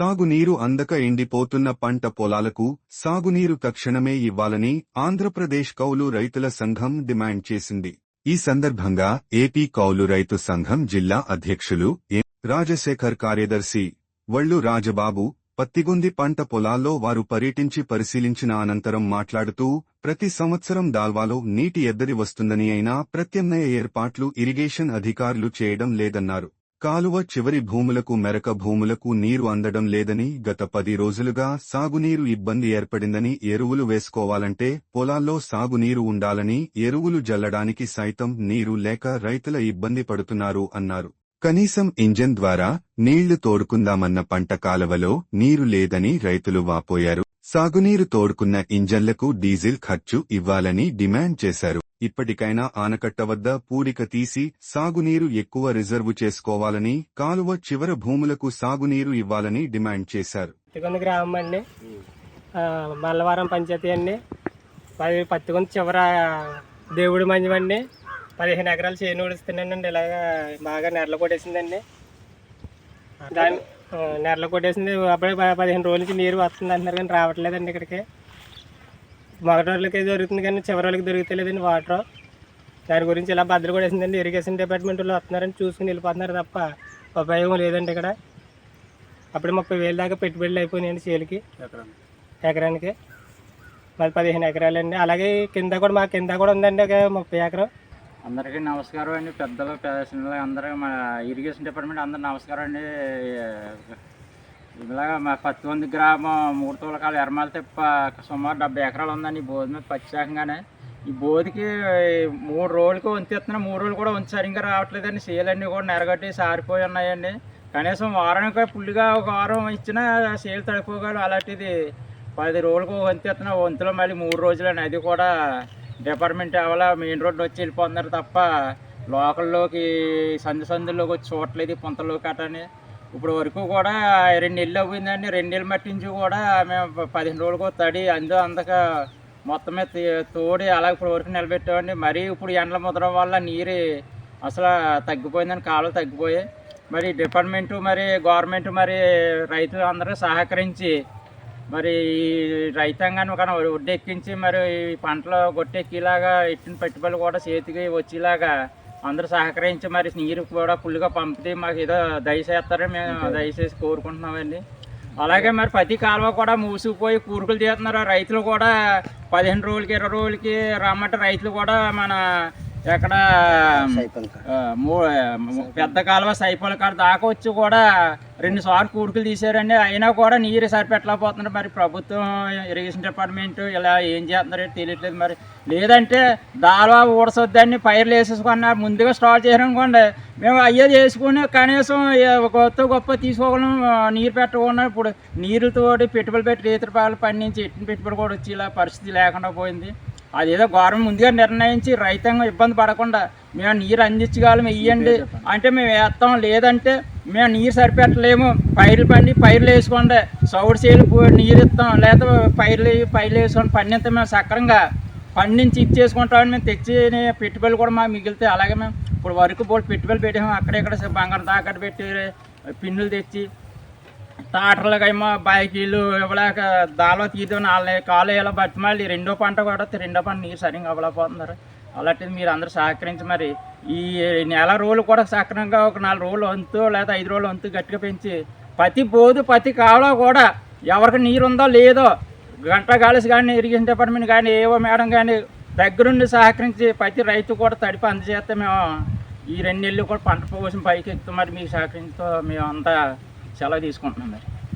సాగునీరు అందక ఎండిపోతున్న పంట పొలాలకు సాగునీరు తక్షణమే ఇవ్వాలని ఆంధ్రప్రదేశ్ కౌలు రైతుల సంఘం డిమాండ్ చేసింది. ఈ సందర్భంగా ఏపీ కౌలు రైతు సంఘం జిల్లా అధ్యక్షులు ఎం. రాజశేఖర్ కార్యదర్శి వళ్ళు రాజబాబు పత్తిగుంది పంట పొలాల్లో వారు పర్యటించి పరిశీలించిన అనంతరం మాట్లాడుతూ ప్రతి సంవత్సరం దాల్వాలో నీటి ఎద్దడి వస్తుందని అయినా ప్రత్యామ్నాయ ఏర్పాట్లు ఇరిగేషన్ అధికారులు చేయడం లేదన్నారు. కాలువ చివరి భూములకు మెరక భూములకు నీరు అందడం లేదని గత పది రోజులుగా సాగునీరు ఇబ్బంది ఏర్పడిందని ఎరువులు వేసుకోవాలంటే పొలాల్లో సాగునీరు ఉండాలని ఎరువులు జల్లడానికి సైతం నీరు లేక రైతుల ఇబ్బంది పడుతున్నారు అన్నారు. కనీసం ఇంజన్ ద్వారా నీళ్ళు తోడుకుందామన్న పంట కాలవలో నీరు లేదని రైతులు వాపోయారు. సాగునీరు తోడుకున్న ఇంజన్లకు డీజిల్ ఖర్చు ఇవ్వాలని డిమాండ్ చేశారు. ఇప్పటికైనా ఆనకట్ట వద్ద పూరిక తీసి సాగునీరు ఎక్కువ రిజర్వు చేసుకోవాలని కాలువ చివర భూములకు సాగునీరు ఇవ్వాలని డిమాండ్ చేశారు. పత్తికొంద గ్రామం అండి. మల్లవరం పంచాయతీ అండి. పది పత్తికొంద చివర దేవుడి మంజం అండి. పదిహేను ఎకరాలు చేను ఊడిస్తున్నానండి ఇలాగా బాగా నెరలు కొట్టేసిందండి. దాని నెరలు కొట్టేసింది. అప్పుడే ప- పదిహేను రోజుల నుంచి నీరు వస్తుంది అంటున్నారు కానీ రావట్లేదండి ఇక్కడికి. మొదటి రోజులకి దొరుకుతుంది కానీ చివరి రోజులకి దొరుకుతలేదండి వాటర్. దాని గురించి ఇలా బద్దలు కొట్టేసిందండి. ఇరిగేషన్ డిపార్ట్మెంట్ వాళ్ళు వస్తున్నారని చూసుకుని వెళ్ళిపోతున్నారు తప్ప ఉపయోగం లేదండి ఇక్కడ. అప్పుడు ముప్పై వేలు దాకా పెట్టుబడులు అయిపోయినాయండి చేలికి. ఎకరానికి. మరి పదిహేను ఎకరాలండి. అలాగే కింద కూడా మా కింద కూడా ఉందండి ఒక ముప్పై ఎకరం. అందరికీ నమస్కారం అండి. పెద్దలు పేదలు అందరూ మా ఇరిగేషన్ డిపార్ట్మెంట్ అందరూ నమస్కారం అండి. ఇలాగా మా పత్తి మంది గ్రామం మూడు తోలకాల ఎర్మాల తిప్ప సుమారు డెబ్బై ఎకరాలు ఉందండి ఈ బోధి మీద ప్రత్యేకంగానే ఈ బోధికి మూడు రోజులకి వంతిస్తున్నాయి మూడు రోజులు కూడా వంతు సరిగ్గా రావట్లేదండి. సేలన్నీ కూడా నెరగట్టి సారిపోయి ఉన్నాయండి. కనీసం వారానికి ఫుల్గా ఒక వారం ఇచ్చినా సేలు తడిపోగలరు అలాంటిది పది రోజులకు వంతెత్తున వంతులో మళ్ళీ మూడు రోజులని అది కూడా డిపార్ట్మెంట్ అవలా మెయిన్ రోడ్డు వచ్చి వెళ్ళిపోతున్నారు తప్ప లోకల్లోకి సందు సందుల్లోకి వచ్చి చూడట్లేదు ఈ పుంతలోకి అటని. ఇప్పుడు వరకు కూడా రెండు నెలలు అవ్విందండి రెండు నెలలు మట్టించి కూడా మేము పదిహేను రోజులకు తడి అందు అందక మొత్తమే తోడి అలాగే ఇప్పుడు వరకు నిలబెట్టామండి. మరీ ఇప్పుడు ఎండల ముద్రం వల్ల నీరు అసలు తగ్గిపోయిందని కాలువ తగ్గిపోయాయి. మరి డిపార్ట్మెంటు మరి గవర్నమెంట్ మరి రైతులు అందరూ సహకరించి మరి రైతాంగాన్ని ఒక ఒడ్డు ఎక్కించి మరి ఈ పంటలు గొట్టెక్కిలాగా ఎట్టిన పెట్టుబడులు కూడా చేతికి వచ్చేలాగా అందరూ సహకరించి మరి నీరు కూడా ఫుల్గా పంపితే మాకు ఏదో దయచేస్తారని మేము దయచేసి కోరుకుంటున్నామండి. అలాగే మరి ప్రతి కాలువ కూడా మూసుకుపోయి కూరుకులు చేస్తున్నారు రైతులు కూడా పదిహేను రోజులకి ఇరవై రోజులకి రమ్మంటే రైతులు కూడా మన ఎక్కడ పెద్ద కాలువ సైపోల కాడ దాకా వచ్చి కూడా రెండు సార్లు కూడుకులు తీశారండి. అయినా కూడా నీరు సరిపెట్టలేకపోతున్నారు. మరి ప్రభుత్వం ఇరిగేషన్ డిపార్ట్మెంట్ ఇలా ఏం చేస్తున్నారో తెలియట్లేదు మరి. లేదంటే దాల్వా ఊడసొద్దని పైర్లు వేసేసుకున్నారు. ముందుగా స్టార్ట్ చేయాలనుకోండి మేము అయ్యే చేసుకుని కనీసం గొప్ప గొప్ప తీసుకోగలం నీరు పెట్టకుండా ఇప్పుడు నీరుతోటి పెట్టుబడి పెట్టి రీతి పాలు పండించి ఎట్టిన పెట్టుబడి కూడా వచ్చి ఇలా పరిస్థితి లేకుండా పోయింది. అదేదో గవర్నమెంట్ ముందుగా నిర్ణయించి రైతాంగం ఇబ్బంది పడకుండా మేము నీరు అందించగలం ఇవ్వండి అంటే మేము వేస్తాం. లేదంటే మేము నీరు సరిపెట్టలేము. పైర్లు పండి పైర్లు వేసుకోండి. సౌడు చేయలు నీరు ఇస్తాం. లేదా పైర్లు పైర్లు వేసుకోండి. పండింత మేము సక్రంగా పండించి ఇచ్చేసుకుంటామని మేము తెచ్చి పెట్టుబడులు కూడా మాకు మిగిలితే అలాగే మేము ఇప్పుడు వరకు పోటీ పెట్టుబడులు పెట్టాము. అక్కడెక్కడ బంగారం తాకట్టు పెట్టి పిన్నులు తెచ్చి టాటర్లుగా ఏమో బైకీలు ఇవ్వలేక దాలో తీద్దాం నాలుగు కాలు ఇలా బట్టి మళ్ళీ రెండో పంట కూడా రెండో పంట నీరు సరిగ్గా అవ్వలేకపోతున్నారు అలాంటిది మీరు అందరూ సహకరించి మరి ఈ నెల రోజులు కూడా సక్రమంగా ఒక నాలుగు రోజులు వంతు లేదా ఐదు రోజులు వంతు గట్టిగా పెంచి ప్రతి బోధు ప్రతి కాలువ కూడా ఎవరికి నీరు ఉందో లేదో గంట కాలేసి కానీ ఇరిగేషన్ డిపార్ట్మెంట్ కానీ ఏవో మేడం కానీ దగ్గరుండి సహకరించి ప్రతి రైతు కూడా తడిపి అందజేస్తే మేము ఈ రెండు నెలలు కూడా పంట పోసిన పైకి ఎక్కుతాం. మరి మీకు సహకరించుతో మేము అంతా సెలవు తీసుకుంటున్నాం మరి.